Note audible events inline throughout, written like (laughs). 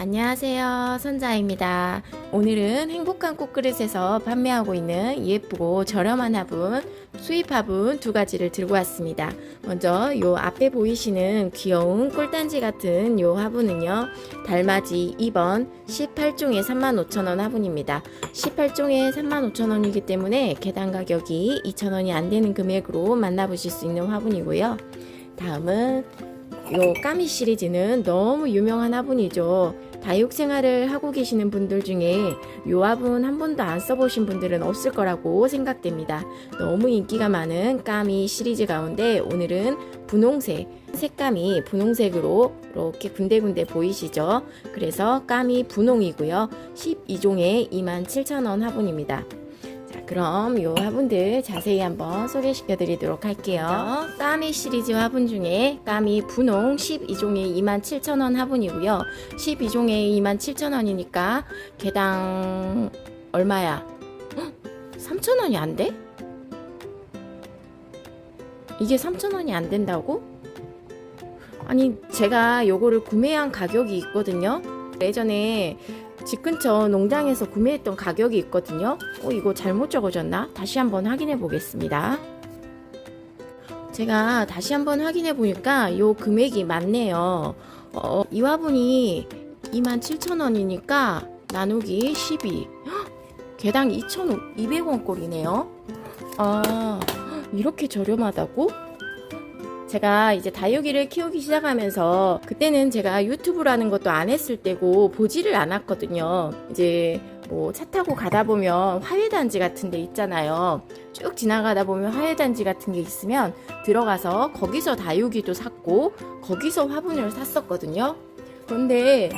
안녕하세요. 선자입니다. 오늘은 행복한 꽃그릇에서 판매하고 있는 예쁘고 저렴한 화분, 수입 화분 두 가지를 들고 왔습니다. 먼저 요 앞에 보이시는 귀여운 꿀단지 같은 요 화분은요. 달맞이 2번 18종에 35,000원 화분입니다. 18종에 35,000원이기 때문에 개당 가격이 2,000원이 안 되는 금액으로 만나보실 수 있는 화분이고요. 다음은 요 까미 시리즈는 너무 유명한 화분이죠. 다육 생활을 하고 계시는 분들 중에 요 화분 한 번도 안 써보신 분들은 없을 거라고 생각됩니다. 너무 인기가 많은 까미 시리즈 가운데 오늘은 분홍색, 색감이 분홍색으로 이렇게 군데군데 보이시죠? 그래서 까미 분홍이고요. 12종에 27,000원 화분입니다. 자, 그럼 요 화분들 자세히 한번 소개시켜 드리도록 할게요. 까미 시리즈 화분 중에 까미 분홍 12종에 27,000원 화분이고요. 12종에 27,000원이니까 개당 얼마야? 3,000원이 안 돼? 이게 3,000원이 안 된다고? 아니, 제가 요거를 구매한 가격이 있거든요. 예전에 집 근처 농장에서 구매했던 가격이 있거든요. 어, 이거 잘못 적어졌나? 다시 한번 확인해 보겠습니다. 제가 다시 한번 확인해 보니까 요 금액이 맞네요. 어, 이 화분이 27,000원이니까 나누기 12. 헉, 개당 2,200원 꼴이네요. 아, 이렇게 저렴하다고? 제가 이제 다육이를 키우기 시작하면서 그때는 제가 유튜브라는 것도 안 했을 때고 보지를 않았거든요. 이제 뭐 차 타고 가다 보면 화훼단지 같은 데 있잖아요. 쭉 지나가다 보면 화훼단지 같은 게 있으면 들어가서 거기서 다육이도 샀고 거기서 화분을 샀었거든요. 그런데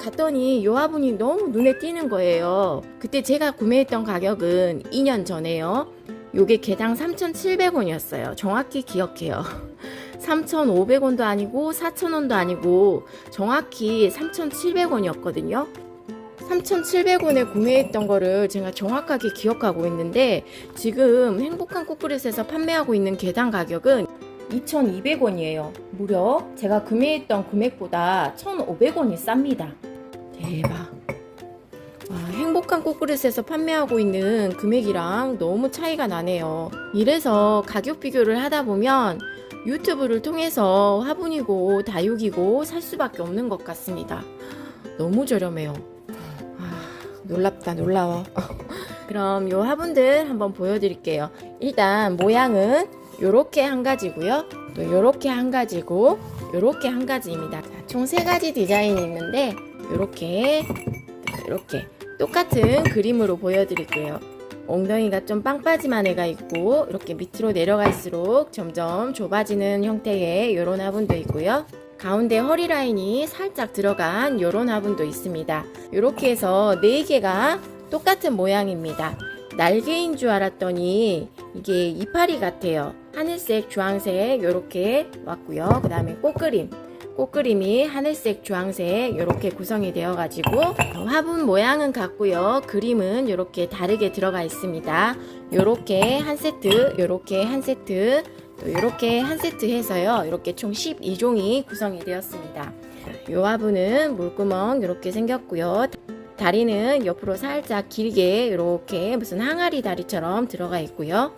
갔더니 요 화분이 너무 눈에 띄는 거예요. 그때 제가 구매했던 가격은 2년 전에요. 요게 개당 3,700원이었어요. 정확히 기억해요. (laughs) 3,500원도 아니고 4,000원도 아니고 정확히 3,700원이었거든요. 3,700원에 구매했던 거를 제가 정확하게 기억하고 있는데 지금 행복한 꽃그릇에서 판매하고 있는 개당 가격은 2,200원이에요. 무려 제가 구매했던 금액보다 1,500원이 쌉니다. 대박. 와, 행복한 꽃그릇에서 판매하고 있는 금액이랑 너무 차이가 나네요. 이래서 가격 비교를 하다 보면 유튜브를 통해서 화분이고 다육이고 살 수밖에 없는 것 같습니다. 너무 저렴해요. 아, 놀랍다, 놀라워. (laughs) 그럼 요 화분들 한번 보여드릴게요. 일단 모양은 요렇게 한 가지고요. 또 요렇게 한 가지고 요렇게 한 가지입니다. 총 세 가지 디자인이 있는데 요렇게 이렇게 똑같은 그림으로 보여드릴게요. 엉덩이가 좀 빵 빠짐한 애가 있고 이렇게 밑으로 내려갈수록 점점 좁아지는 형태의 요런 화분도 있고요. 가운데 허리 라인이 살짝 들어간 요런 화분도 있습니다. 이렇게 해서 네 개가 똑같은 모양입니다. 날개인 줄 알았더니 이게 이파리 같아요. 하늘색, 주황색 이렇게 왔고요. 그 다음에 꽃그림. 꽃그림이 하늘색, 주황색 이렇게 구성이 되어 가지고 화분 모양은 같고요. 그림은 이렇게 다르게 들어가 있습니다. 이렇게 한 세트, 이렇게 한 세트, 또 이렇게 한 세트 해서요. 이렇게 총 12종이 구성이 되었습니다. 이 화분은 물구멍 이렇게 생겼고요. 다리는 옆으로 살짝 길게 이렇게 무슨 항아리 다리처럼 들어가 있고요.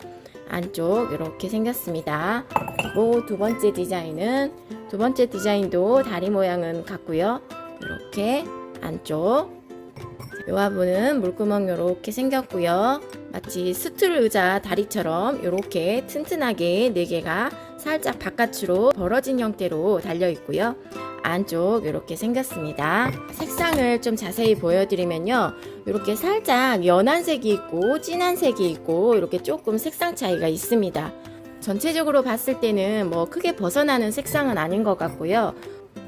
안쪽 이렇게 생겼습니다. 그리고 두 번째 디자인은 두 번째 디자인도 다리 모양은 같고요. 이렇게 안쪽 이 화분은 물구멍 이렇게 생겼고요. 마치 스툴 의자 다리처럼 이렇게 튼튼하게 네 개가 살짝 바깥으로 벌어진 형태로 달려 있고요. 안쪽 이렇게 생겼습니다. 색상을 좀 자세히 보여드리면요. 이렇게 살짝 연한 색이 있고 진한 색이 있고 이렇게 조금 색상 차이가 있습니다. 전체적으로 봤을 때는 뭐 크게 벗어나는 색상은 아닌 것 같고요.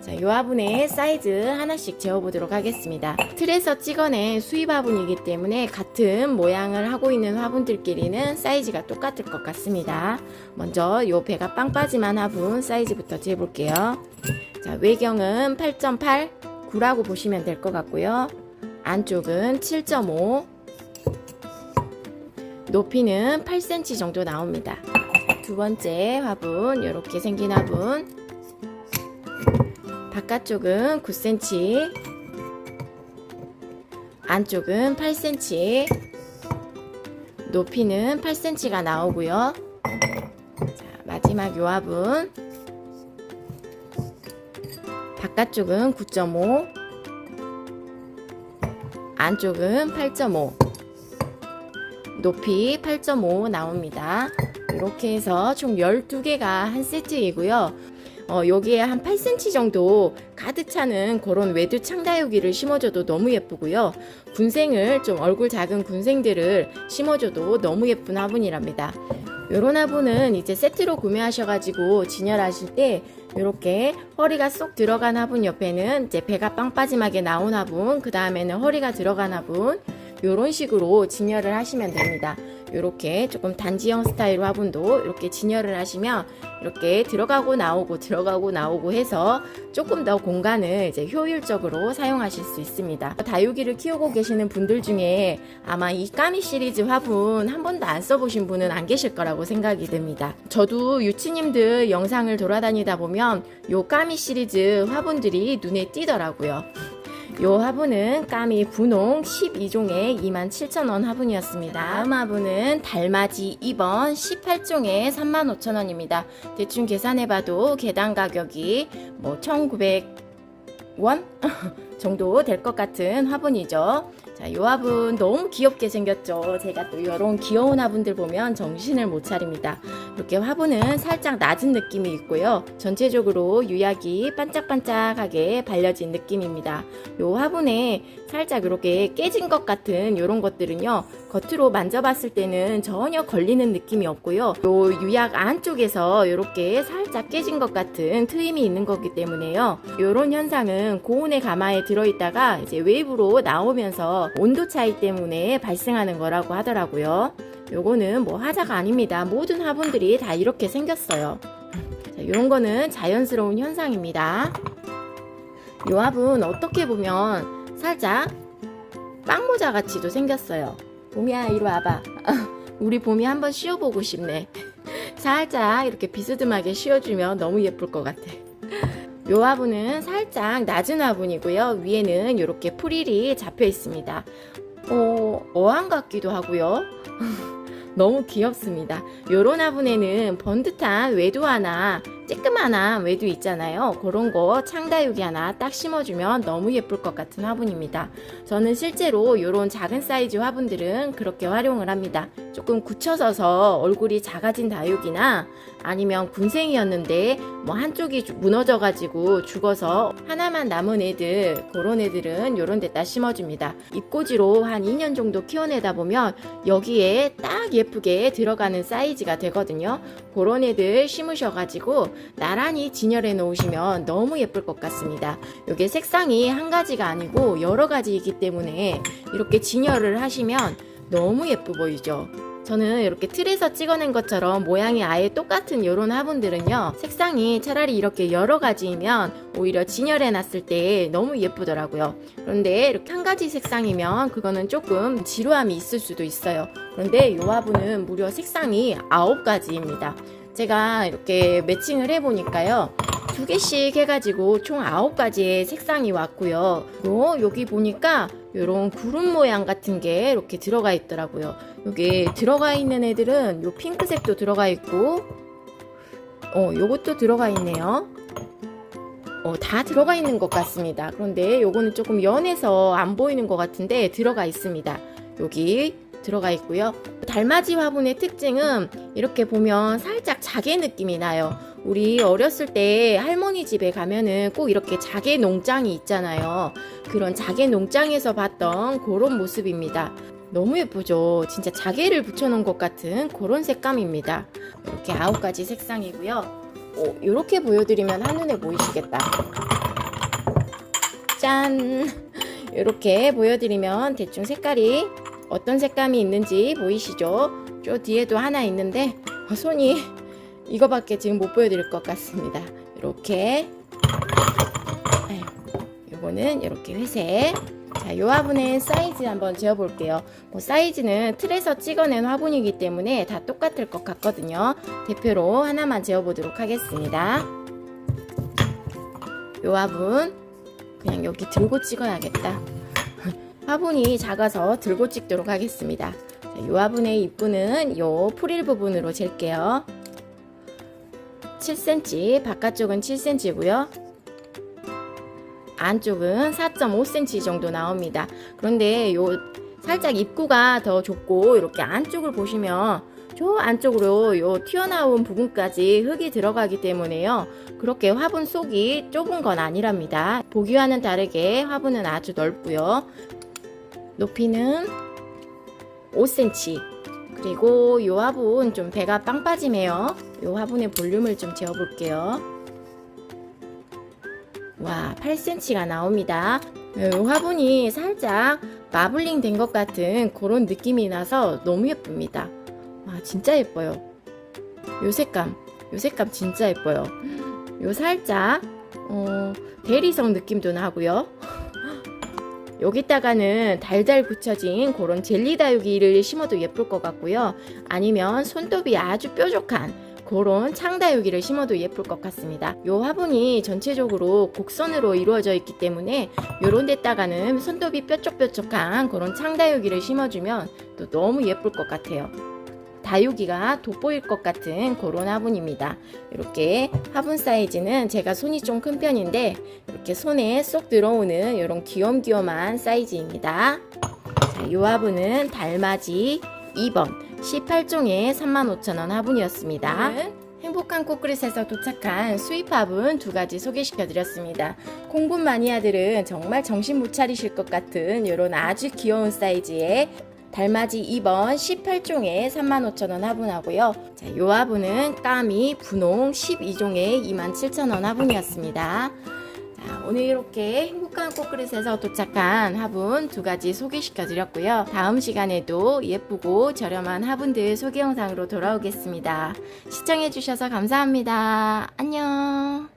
자, 이 화분의 사이즈 하나씩 재어보도록 하겠습니다. 틀에서 찍어낸 수입 화분이기 때문에 같은 모양을 하고 있는 화분들끼리는 사이즈가 똑같을 것 같습니다. 먼저 이 배가 빵 빠짐한 화분 사이즈부터 재볼게요. 자, 외경은 8.8, 9라고 보시면 될 것 같고요. 안쪽은 7.5, 높이는 8cm 정도 나옵니다. 두 번째 화분, 이렇게 생긴 화분. 바깥쪽은 9cm, 안쪽은 8cm, 높이는 8cm가 나오고요. 자, 마지막 요 합은 바깥쪽은 9.5, 안쪽은 8.5, 높이 8.5 나옵니다. 이렇게 해서 총 12개가 한 세트이고요. 어, 여기에 한 8cm 정도 가득 차는 그런 외두 창다육이를 심어줘도 너무 예쁘고요. 군생을 좀 얼굴 작은 군생들을 심어줘도 너무 예쁜 화분이랍니다. 요런 화분은 이제 세트로 구매하셔가지고 진열하실 때 이렇게 허리가 쏙 들어간 화분 옆에는 이제 배가 빵빠짐하게 나온 화분, 그 다음에는 허리가 들어간 화분, 요런 식으로 진열을 하시면 됩니다. 이렇게 조금 단지형 스타일 화분도 이렇게 진열을 하시면 이렇게 들어가고 나오고 들어가고 나오고 해서 조금 더 공간을 이제 효율적으로 사용하실 수 있습니다. 다육이를 키우고 계시는 분들 중에 아마 이 까미 시리즈 화분 한 번도 안 써보신 분은 안 계실 거라고 생각이 듭니다. 저도 유치님들 영상을 돌아다니다 보면 요 까미 시리즈 화분들이 눈에 띄더라고요. 요 화분은 까미 분홍 12종에 27,000원 화분이었습니다. 다음 화분은 달맞이 2번 18종에 35,000원입니다. 대충 계산해봐도 개당 가격이 뭐 1,900원 (laughs) 정도 될 것 같은 화분이죠. 자, 요 화분 너무 귀엽게 생겼죠. 제가 또 이런 귀여운 화분들 보면 정신을 못 차립니다. 이렇게 화분은 살짝 낮은 느낌이 있고요. 전체적으로 유약이 반짝반짝하게 발려진 느낌입니다. 요 화분에 살짝 이렇게 깨진 것 같은 이런 것들은요. 겉으로 만져봤을 때는 전혀 걸리는 느낌이 없고요. 요 유약 안쪽에서 이렇게 살짝 깨진 것 같은 트임이 있는 거기 때문에요. 이런 현상은 고온의 가마에 들어있다가 이제 외부로 나오면서 온도 차이 때문에 발생하는 거라고 하더라고요. 요거는 뭐 하자가 아닙니다. 모든 화분들이 다 이렇게 생겼어요. 자, 이런 거는 자연스러운 현상입니다. 요 화분 어떻게 보면 살짝 빵모자 같이도 생겼어요. 봄이야 이리 와봐. (laughs) 우리 봄이 한번 씌워보고 싶네. (laughs) 살짝 이렇게 비스듬하게 씌워주면 너무 예쁠 것 같아. 요 화분은 살짝 낮은 화분이고요. 위에는 이렇게 프릴이 잡혀 있습니다. 어, 어항 같기도 하고요. (laughs) 너무 귀엽습니다. 요런 화분에는 번듯한 외두 하나, 쬐끄만한 외두 있잖아요. 그런 거 창다육이 하나 딱 심어주면 너무 예쁠 것 같은 화분입니다. 저는 실제로 요런 작은 사이즈 화분들은 그렇게 활용을 합니다. 조금 굳혀져서 얼굴이 작아진 다육이나 아니면 군생이었는데 뭐 한쪽이 무너져가지고 죽어서 하나만 남은 애들 그런 애들은 요런 데다 심어줍니다. 잎꽂이로 한 2년 정도 키워내다 보면 여기에 딱 예쁘게 들어가는 사이즈가 되거든요. 그런 애들 심으셔가지고 나란히 진열해 놓으시면 너무 예쁠 것 같습니다. 이게 색상이 한 가지가 아니고 여러 가지이기 때문에 이렇게 진열을 하시면 너무 예뻐 보이죠. 저는 이렇게 틀에서 찍어낸 것처럼 모양이 아예 똑같은 이런 화분들은요 색상이 차라리 이렇게 여러 가지이면 오히려 진열해 놨을 때 너무 예쁘더라고요 그런데 이렇게 한 가지 색상이면 그거는 조금 지루함이 있을 수도 있어요 그런데 이 화분은 무려 색상이 아홉 가지입니다 제가 이렇게 매칭을 해보니까요 두 개씩 해가지고 총 아홉 가지의 색상이 왔고요 요 여기 보니까 이런 구름 모양 같은 게 이렇게 들어가 있더라고요. 여기 들어가 있는 애들은 요 핑크색도 들어가 있고, 어, 요것도 들어가 있네요. 어, 다 들어가 있는 것 같습니다. 그런데 요거는 조금 연해서 안 보이는 것 같은데 들어가 있습니다. 여기 들어가 있고요. 달맞이 화분의 특징은 이렇게 보면 살짝 자개 느낌이 나요. 우리 어렸을 때 할머니 집에 가면은 꼭 이렇게 자개 농장이 있잖아요. 그런 자개 농장에서 봤던 그런 모습입니다. 너무 예쁘죠? 진짜 자개를 붙여놓은 것 같은 그런 색감입니다. 이렇게 아홉 가지 색상이고요. 오, 이렇게 보여드리면 한눈에 보이시겠다. 짠! 이렇게 보여드리면 대충 색깔이 어떤 색감이 있는지 보이시죠? 저 뒤에도 하나 있는데 어, 손이 이거밖에 지금 못 보여드릴 것 같습니다. 이렇게 요거는 이렇게 회색 자, 요 화분의 사이즈 한번 재어볼게요. 뭐 사이즈는 틀에서 찍어낸 화분이기 때문에 다 똑같을 것 같거든요. 대표로 하나만 재어보도록 하겠습니다. 요 화분 그냥 여기 들고 찍어야겠다. 화분이 작아서 들고 찍도록 하겠습니다. 자, 이 화분의 입구는 요 프릴 부분으로 잴게요. 7cm, 바깥쪽은 7cm고요. 안쪽은 4.5cm 정도 나옵니다. 그런데 요 살짝 입구가 더 좁고 이렇게 안쪽을 보시면 저 안쪽으로 요 튀어나온 부분까지 흙이 들어가기 때문에요. 그렇게 화분 속이 좁은 건 아니랍니다. 보기와는 다르게 화분은 아주 넓고요. 높이는 5cm. 그리고 요 화분 좀 배가 빵 빠지네요. 요 화분의 볼륨을 좀 재어볼게요. 와, 8cm가 나옵니다. 요 화분이 살짝 마블링 된 것 같은 그런 느낌이 나서 너무 예쁩니다. 와, 진짜 예뻐요. 요 색감, 요 색감 진짜 예뻐요. 요 살짝, 어, 대리석 느낌도 나고요. 여기다가는 달달 붙여진 그런 젤리 다육이를 심어도 예쁠 것 같고요. 아니면 손톱이 아주 뾰족한 그런 창다육이를 심어도 예쁠 것 같습니다. 요 화분이 전체적으로 곡선으로 이루어져 있기 때문에 요런 데다가는 손톱이 뾰족뾰족한 그런 창다육이를 심어주면 또 너무 예쁠 것 같아요. 다육이가 돋보일 것 같은 그런 화분입니다. 이렇게 화분 사이즈는 제가 손이 좀 큰 편인데 이렇게 손에 쏙 들어오는 이런 귀염귀염한 사이즈입니다. 자, 이 화분은 달맞이 2번 18종에 35,000원 화분이었습니다. 행복한 꽃그릇에서 도착한 수입 화분 두 가지 소개시켜 드렸습니다. 공분 마니아들은 정말 정신 못 차리실 것 같은 이런 아주 귀여운 사이즈의 달맞이 2번 18종에 35,000원 화분하고요. 자, 요 화분은 까미 분홍 12종에 27,000원 화분이었습니다. 자, 오늘 이렇게 행복한 꽃그릇에서 도착한 화분 두 가지 소개시켜 드렸고요. 다음 시간에도 예쁘고 저렴한 화분들 소개 영상으로 돌아오겠습니다. 시청해 주셔서 감사합니다. 안녕.